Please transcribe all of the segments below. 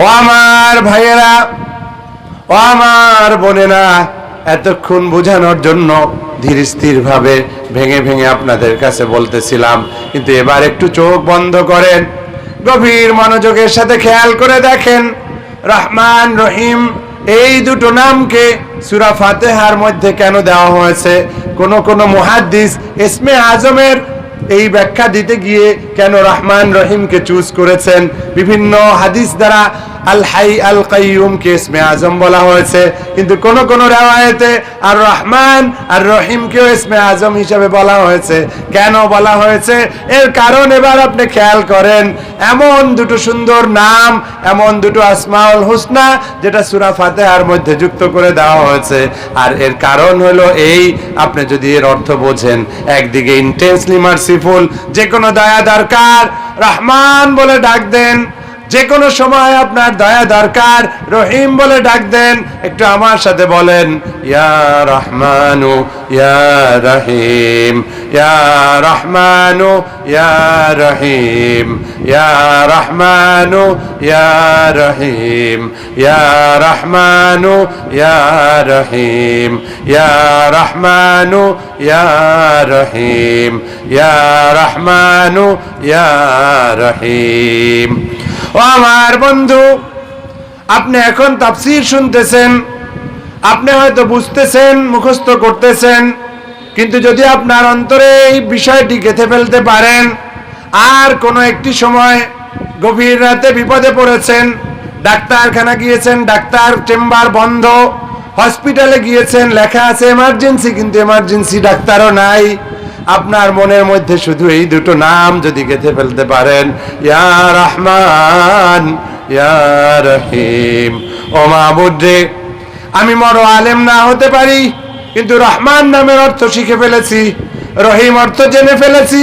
ও আমার ভাইয়েরা, ও আমার বোনেরা, এতক্ষণ বোঝানোর জন্য ধীর স্থির ভাবে ভেঙে ভেঙে আপনাদের কাছে বলতেছিলাম, কিন্তু এবার একটু চোখ বন্ধ করেন, গভীর মনোযোগের সাথে খেয়াল করে দেখেন, রহমান রহিম, এই দুটো নামকে সুরা ফাতেহার মধ্যে কেন দেওয়া হয়েছে? কোন কোন মুহাদ্দিস ইসমে আজমের এই ব্যাখ্যা দিতে গিয়ে কেন রহমান রহিমকে চুজ করেছেন? বিভিন্ন হাদিস দ্বারা আল হাই আল কাইয়ুমকে ইসমে আজম বলা হয়েছে। কিন্তু কোন কোন রেওয়ায়েতে আর রহমান আর রহিমকেও ইসমে আজম হিসাবে বলা হয়েছে। কেন বলা হয়েছে? এর কারণ এবার আপনি খেয়াল করেন, এমন দুটো সুন্দর নাম, এমন দুটো আসমাউল হুসনা, যেটা সুরা ফাতেহার মধ্যে যুক্ত করে দেওয়া হয়েছে। আর এর কারণ হলো এই, আপনি যদি এর অর্থ বোঝেন, একদিকে ইন্টেন্সলি মার্সিফুল যে কোনো দয়া দরকার, রহমান বলে ডাক দেন যে কোনো সময় আপনার দয়া দরকার, রহিম বলে ডাক দেন, একটু আমার সাথে বলেন, ইয়া রহমানু, ইয়া রহিম, ইয়া রহমানু, ইয়া রহিম, ইয়া রহমানু, ইয়া রহিম, ইয়া রহমানু, ইয়া রহিম, ইয়া রহমানু, ইয়া রহিম, ইয়া রহমানু, ইয়া রহিম। ও আমার বন্ধু, আপনি এখন তাফসির শুনতেছেন, আপনি হয়তো বুঝতেছেন, মুখস্থ করতেছেন, কিন্তু যদি আপনার অন্তরে এই বিষয়টি গেঁথে ফেলতে পারেন, আর কোনো একটি সময় গভীর রাতে বিপদে পড়েছেন, ডাক্তারখানা গিয়েছেন, ডাক্তার চেম্বার বন্ধ, হসপিটালে গিয়েছেন, লেখা আছে এমার্জেন্সি কিন্তু এমার্জেন্সি ডাক্তারও নাই আপনার মনের মধ্যে শুধু এই দুটো নাম যদি গেঁথে ফেলতে পারেন, ইয়া রহমান, ইয়া রহিম। ও মাহবুদ্রে আমি বড় আলেম না হতে পারি, কিন্তু রহমান নামের অর্থ শিখে ফেলেছি, রহিম অর্থ জেনে ফেলেছি,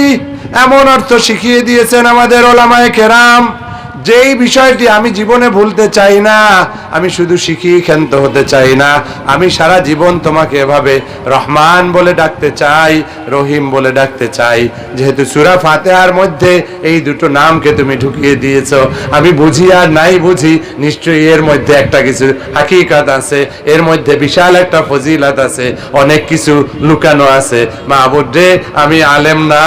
এমন অর্থ শিখিয়ে দিয়েছেন আমাদের ওলামায় কেরাম, যেই বিষয়টি আমি জীবনে ভুলতে চাই না আমি শুধু শিখিয়ে ক্ষান্ত হতে চাই না, আমি সারা জীবন তোমাকে এভাবে রহমান বলে ডাকতে চাই, রহিম বলে ডাকতে চাই। যেহেতু সুরা ফাতেহার মধ্যে এই দুটো নামকে তুমি ঢুকিয়ে দিয়েছ, আমি বুঝি আর নাই বুঝি, নিশ্চয়ই এর মধ্যে একটা কিছু হাকিকাত আছে, এর মধ্যে বিশাল একটা ফজিলাত আছে, অনেক কিছু লুকানো আছে। মা রে, আমি আলেম না,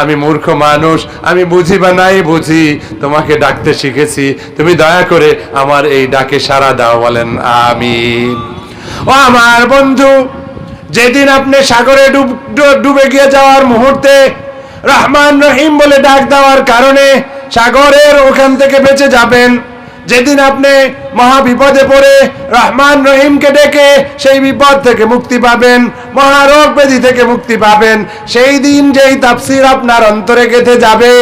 আমি মূর্খ মানুষ, আমি বুঝি বা নাই বুঝি, তোমাকে ডাকতে শিখেছি। তুমি দয়া করে আমার এই ডাকে সাড়া দাও বলেন আমি ও আমার বন্ধু, যেদিন আপনি সাগরে ডুব ডুবে গিয়ে যাওয়ার মুহূর্তে রহমান রহিম বলে ডাক দেওয়ার কারণে সাগরের ওখান থেকে বেঁচে যাবেন। যেদিন আপনি মহা বিপদে পড়ে রহমান রহিমকে ডেকে সেই বিপদ থেকে মুক্তি পাবেন, মহারোগ ব্যাধি থেকে মুক্তি পাবেন, সেই দিন যেই তাফসির আপনার অন্তরে গেঁথে যাবে,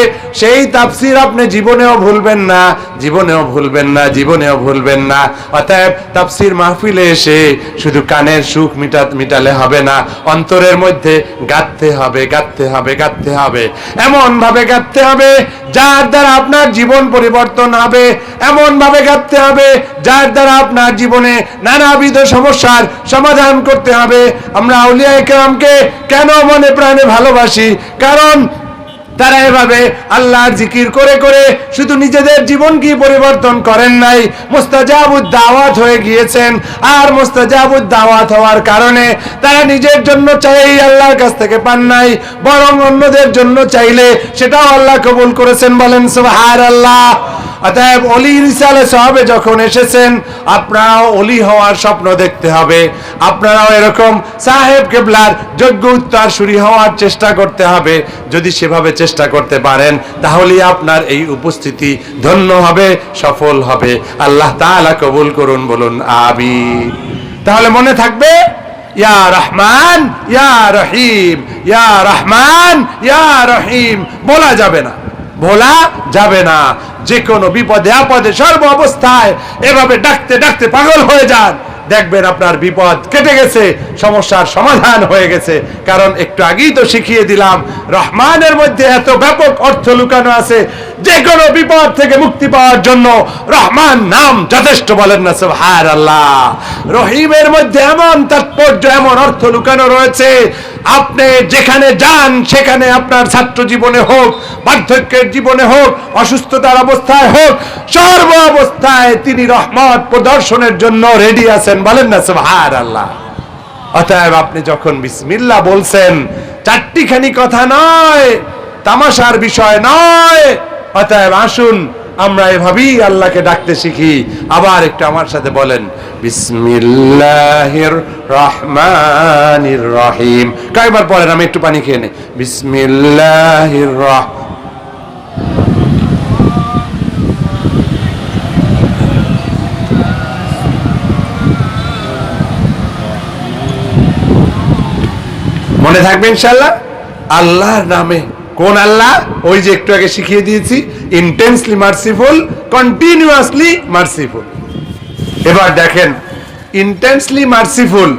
সেই তাফসির আপনি জীবনেও ভুলবেন না, জীবনেও ভুলবেন না, জীবনেও ভুলবেন না। অতএব তাফসির মাহফিলে এসে শুধু কানের সুখ মিটা, মিটালে হবে না, অন্তরের মধ্যে গাঁথতে হবে গাঁথতে হবে গাঁথতে হবে। এমন ভাবে গাঁথতে হবে, যার দ্বারা আপনার জীবন পরিবর্তন হবে, এমন ভাবে গাঁথতে হবে, যার দ্বারা আপনার জীবনে নানাবিধ সমস্যার সমাধান করতে হবে। আমরা আউলিয়া একরামকে কেন মনে প্রাণে ভালোবাসি? কারণ তারা এভাবে আল্লাহর জিকির করে করে শুধু নিজেদের জীবন কি পরিবর্তন করেন নাই, মুস্তাজাবুদ দাওয়াত হয়ে গিয়েছেন। আর মুস্তাজাবুদ দাওয়াত হওয়ার কারণে তারা নিজের জন্য চাই আল্লাহর কাছ থেকে পান নাই, বরং অন্যদের জন্য চাইলে সেটাও আল্লাহ কবুল করেছেন বলেন সুবহান আল্লাহ অতএব অলি রিসালে সাহাবে যখন এসেছেন, আপনারাও অলি হওয়ার স্বপ্ন দেখতে হবে। আপনারাও এরকম সাহেব কেবলার যোগ্য উত্তরসূরি হওয়ার চেষ্টা করতে হবে, যদি সেভাবে চেষ্টা করতে পারেন, তাহলেই আপনার এই উপস্থিতি ধন্য হবে, সফল হবে। আল্লাহ তাআলা কবুল করুন, বলুন আবি তাহলে মনে থাকবে, ইয়া রহমান, ইয়া রহিম, ইয়া রহমান, ইয়া রহিম। বলা যাবে না ভোলা যাবে না। যে কোনো বিপদে আপদে সর্ব অবস্থায় এভাবে ডাকতে ডাকতে পাগল হয়ে যান। দেখবেন আপনার বিপদ কেটে গেছে, সমস্যার সমাধান হয়ে গেছে। কারণ একটু আগেই তো শিখিয়ে দিলাম, রহমানের মধ্যে এত ব্যাপক অর্থ লুকানো আছে যে কোনো বিপদ থেকে মুক্তি পাওয়ার জন্য রহমান নাম যথেষ্ট বলেন না হায় আল্লাহ রহিমের মধ্যে এমন তাৎপর্য, এমন অর্থ লুকানো রয়েছে আপনি যেখানে যান, সেখানে আপনার ছাত্র জীবনে হোক, বার্ধক্যের জীবনে হোক, অসুস্থতার অবস্থায় হোক, সর্ব অবস্থায় তিনি রহমত প্রদর্শনের জন্য রেডি আছেন। বলেন না সুবহান আল্লাহ অতএব আপনি যখন বিসমিল্লাহ বলছেন, চারটিখানি কথা নয়, তামাশার বিষয় নয়, অতএব আসুন আমরা এভাবেই আল্লাহকে ডাকতে শিখি। আবার একটু আমার সাথে বলেন বিসমিল্লাহির রহমানির রহিম কয়েকবার পড়েন, আমি একটু পানি খেয়ে নেই। বিসমিল্লাহির রহ মনে থাকবে ইনশাল্লাহ? আল্লাহর নামে। কোন আল্লাহ? ওই যে একটু আগে শিখিয়ে দিয়েছি ইন্টেন্সলি মার্সিফুল কন্টিনিউয়াসলি মার্সিফুল এবার দেখেন ইন্টেন্সলি মার্সিফুল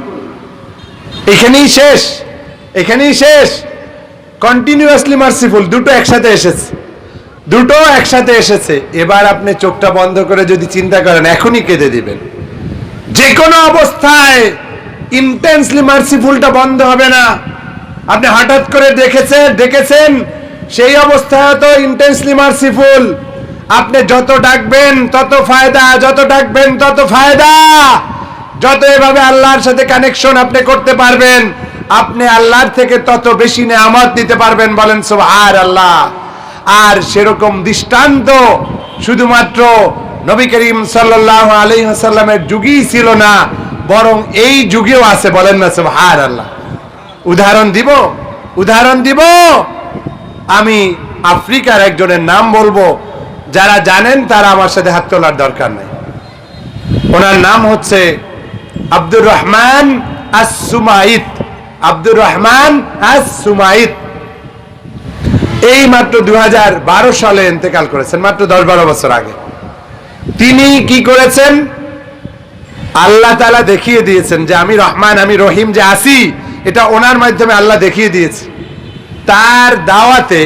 এখানেই শেষ এখানেই শেষ। কন্টিনিউয়াসলি মার্সিফুল দুটো একসাথে এসেছে, দুটো একসাথে এসেছে। এবার আপনি চোখটা বন্ধ করে যদি চিন্তা করেন, এখনই কেঁদে দিবেন। যে কোনো অবস্থায় ইন্টেন্সলি মার্সিফুলটা বন্ধ হবে না। আপনি হঠাৎ করে দেখেছেন দেখেছেন সেই অবস্থায় তো ইন্টেন্সলি মার্সিফুল আপনি যত ডাকবেন, তত ফায়দা, যত ডাকবেন, তত ফায়দা। যত এভাবে আল্লাহর সাথে কানেকশন আপনি করতে পারবেন, আপনি আল্লাহর থেকে তত বেশি নেয়ামত দিতে পারবেন বলেন সব আর আল্লাহ আর সেরকম দৃষ্টান্ত শুধুমাত্র নবী করিম সাল্লাল্লাহু আলাইহি ওয়াসাল্লামের যুগেই ছিল না, বরং এই যুগেও আছে বলেন না সুবহান আল্লাহ উদাহরণ দিব? উদাহরণ দিব? আমি আফ্রিকার একজনের নাম বলব। যারা জানেন তারা আমার সাথে হাত তোলার দরকার নাই। ওনার নাম হচ্ছে আব্দুর রহমান আস সুমাইত আব্দুর রহমান আস সুমাইত এই মাত্র দু হাজার বারো সালে ইন্তেকাল করেছেন, মাত্র দশ বারো বছর আগে। তিনি কি করেছেন? আল্লাহ তালা দেখিয়ে দিয়েছেন যে আমি রহমান, আমি রহিম যে আসি, এটা ওনার মাধ্যমে আল্লাহ দেখিয়ে দিয়েছে। তার দাওয়াতে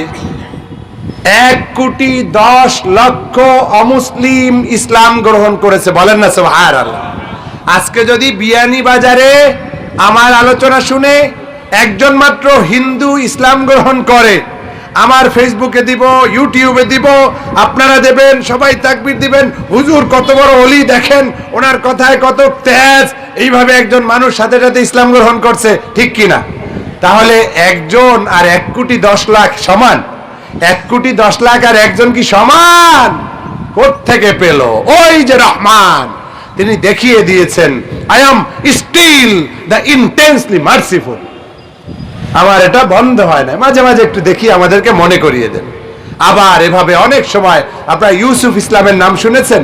এক কোটি দশ লক্ষ অমুসলিম ইসলাম গ্রহণ করেছে। বলেন না সোহার আল্লাহ আজকে যদি বিয়ানি বাজারে আমার আলোচনা শুনে একজন মাত্র হিন্দু ইসলাম গ্রহণ করে, আমার ফেসবুকে দিব, ইউটিউবে দিব, আপনারা দেবেন, সবাই তাকবির দিবেন, হুজুর কত বড় অলি দেখেন, ওনার কথায় কত তেজ, এইভাবে একজন মানুষ সাথে সাথে ইসলাম গ্রহণ করছে, ঠিক কিনা? তাহলে একজন আর এক কোটি দশ লাখ সমান? এক কোটি দশ লাখ আর একজন কি সমান? থেকে পেল? ওই যে রহমান, তিনি দেখিয়ে দিয়েছেন I am still the intensely merciful আমার এটা বন্ধ হয় না। মাঝে মাঝে একটু দেখি, আমাদেরকে মনে করিয়ে দেন। আবার এভাবে অনেক সময় আপনারা ইউসুফ ইসলামের নাম শুনেছেন?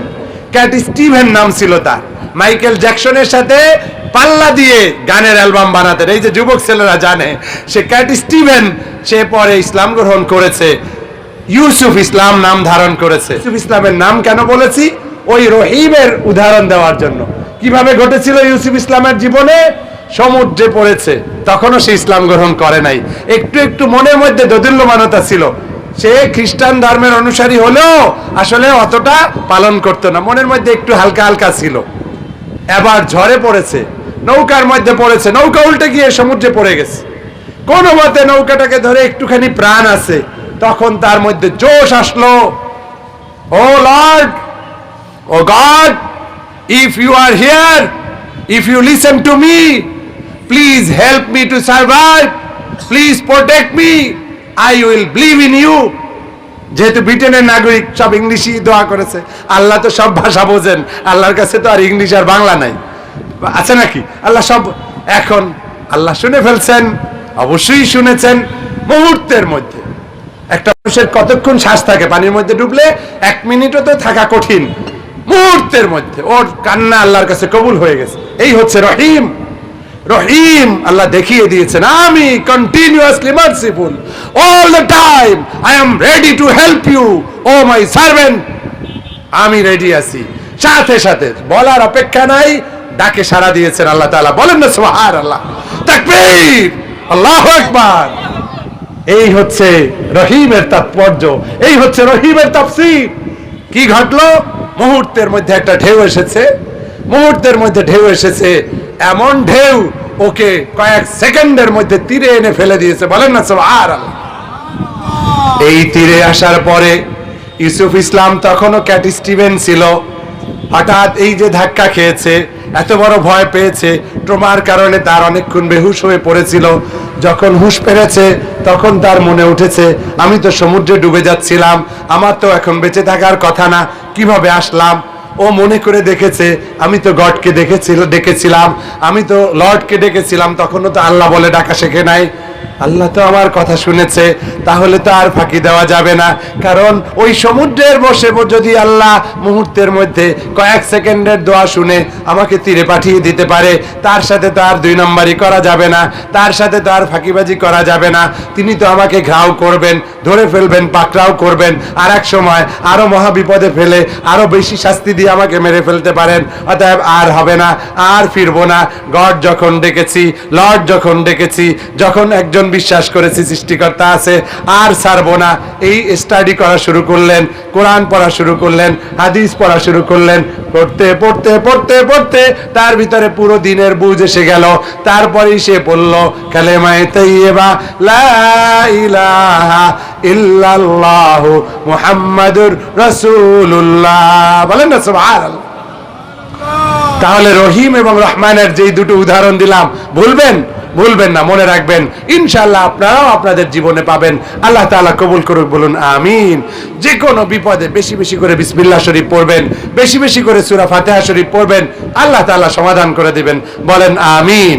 ক্যাট স্টিভেন নাম ছিল তার। মাইকেল জ্যাকসনের সাথে পাল্লা দিয়ে গানের অ্যালবাম বানাতেন এই যে যুবক ছেলেরা জানে, সে ক্যাট স্টিভেন, সে পরে ইসলাম গ্রহণ করেছে, ইউসুফ ইসলাম নাম ধারণ করেছে। ইউসুফ ইসলামের নাম কেন বলেছি? ওই রহিমের উদাহরণ দেওয়ার জন্য। কীভাবে ঘটেছিল ইউসুফ ইসলামের জীবনে? সমুদ্রে পড়েছে। তখনও সে ইসলাম গ্রহণ করে নাই। একটু একটু মনের মধ্যে দোদুল্যমানতা ছিল। সে খ্রিস্টান ধর্মের অনুসারী হলেও আসলে অতটা পালন করতো না। মনের মধ্যে একটু হালকা হালকা ছিল। এবার ঝড়ে পড়েছে। নৌকার মধ্যে পড়েছে, নৌকা উল্টে গিয়ে সমুদ্রে পড়ে গেছে। কোন মতে নৌকাটাকে ধরে একটুখানি প্রাণ আছে, তখন তার মধ্যে জোশ আসলো। O Lord, O God, if you are here, if you listen to me, please help me to survive, please protect me, I will believe in you. যেহেতু ব্রিটেনের নাগরিক, সব ইংলিশই দোয়া করেছে। আল্লাহ তো সব ভাষা বোঝেন, আল্লাহর কাছে তো আর ইংলিশ আর বাংলা নাই। আছে নাকি? আল্লাহ সব এখন আল্লাহ শুনে ফেলছেন, অবশ্যই শুনেছেন মুহূর্তের মধ্যে। একটা মানুষের কতক্ষণ শ্বাস থাকে পানির মধ্যে ডুবলে, এক মিনিটও তো থাকা কঠিন। মুহূর্তের মধ্যে। ওর কান্না আল্লাহর কাছে কবুল হয়ে গেছে। এই হচ্ছে রহিম। রহিম আল্লাহ দেখিয়ে দিয়েছেন, আমি continuously merciful all the time I am ready to help you O my servant আমি রেডি আছি। সাথে সাথে, বলার অপেক্ষা নাই ডাকে সাড়া দিয়েছেন আল্লাহ তাআলা। বলেন না সুবহান আল্লাহ আল্লাহু আকবার। এই হচ্ছে রহিমের তাৎপর্য। এই হচ্ছে রহিমের তাফসীর। কি ঘটলো? মুহূর্তের মধ্যে একটা ঢেউ এসেছে। মুহূর্তের মধ্যে ঢেউ এসেছে। এমন ঢেউ ওকে কয়েক সেকেন্ডের মধ্যে তীরে এনে ফেলে দিয়েছে। বলেন না সব আর এই তীরে আসার পরে ইউসুফ ইসলাম তখনও ক্যাট স্টিভেন ছিল। হঠাৎ এই যে ধাক্কা খেয়েছে এত বড় ভয় পেয়েছে। ট্রমার কারণে তার অনেকক্ষণ বেহুশ হয়ে পড়েছিল। যখন হুঁশ পেরেছে, তখন তার মনে উঠেছে, আমি তো সমুদ্রে ডুবে যাচ্ছিলাম, আমার তো এখন বেঁচে থাকার কথা না, কীভাবে আসলাম? ও মনে করে দেখেছে, আমি তো গডকে দেখেছিল, ডেকেছিলাম, আমি তো লর্ডকে ডেকেছিলাম, তখনও তো আল্লাহ বলে ডাকা শেখে নাই। আল্লাহ তো আমার কথা শুনেছে, তাহলে তো আর ফাঁকি দেওয়া যাবে না। কারণ ওই সমুদ্রের বসে যদি আল্লাহ মুহূর্তের মধ্যে কয়েক সেকেন্ডের দোয়া শুনে আমাকে তীরে পাঠিয়ে দিতে পারে, তার সাথে তো আর দুই নম্বরই করা যাবে না, তার সাথে তো আর ফাঁকিবাজি করা যাবে না। তিনি তো আমাকে ঘাও করবেন, ধরে ফেলবেন, পাকড়াও করবেন, আর এক সময় আরও মহা বিপদে ফেলে আরও বেশি শাস্তি দিয়ে আমাকে মেরে ফেলতে পারেন। অতএব আর হবে না, আর ফিরবো না। গড যখন ডেকেছি, লর্ড যখন ডেকেছি, যখন একজন বিশ্বাস করেছি, সৃষ্টিকর্তা আছে, আর ছাড়বো না। এই স্টাডি করা শুরু করলেন, কোরআন পড়া শুরু করলেন, হাদিস পড়া শুরু করলেন। পড়তে পড়তে পড়তে পড়তে তার ভিতরে পুরো দিনের বুঝ এসে গেল। তারপরেই সে বলল, কালেমায়ে তাইয়্যিবা, লা ইলাহা ইল্লাল্লাহু মুহাম্মাদুর রাসূলুল্লাহ। বলেন না, সুবহানাল্লাহ। তাহলে রহিম এবং রহমানের যেই দুটো উদাহরণ দিলাম, ভুলবেন? ভুলবেন না, মনে রাখবেন। ইনশাল্লাহ আপনারাও আপনাদের জীবনে পাবেন। আল্লাহ তালা কবুল করুক, বলুন আমিন। যে কোনো বিপদে বেশি বেশি করে বিসমিল্লা শরীফ পড়বেন, বেশি বেশি করে সুরা ফাতেহা শরীফ পড়বেন, আল্লাহ তালা সমাধান করে দিবেন। বলেন আমিন।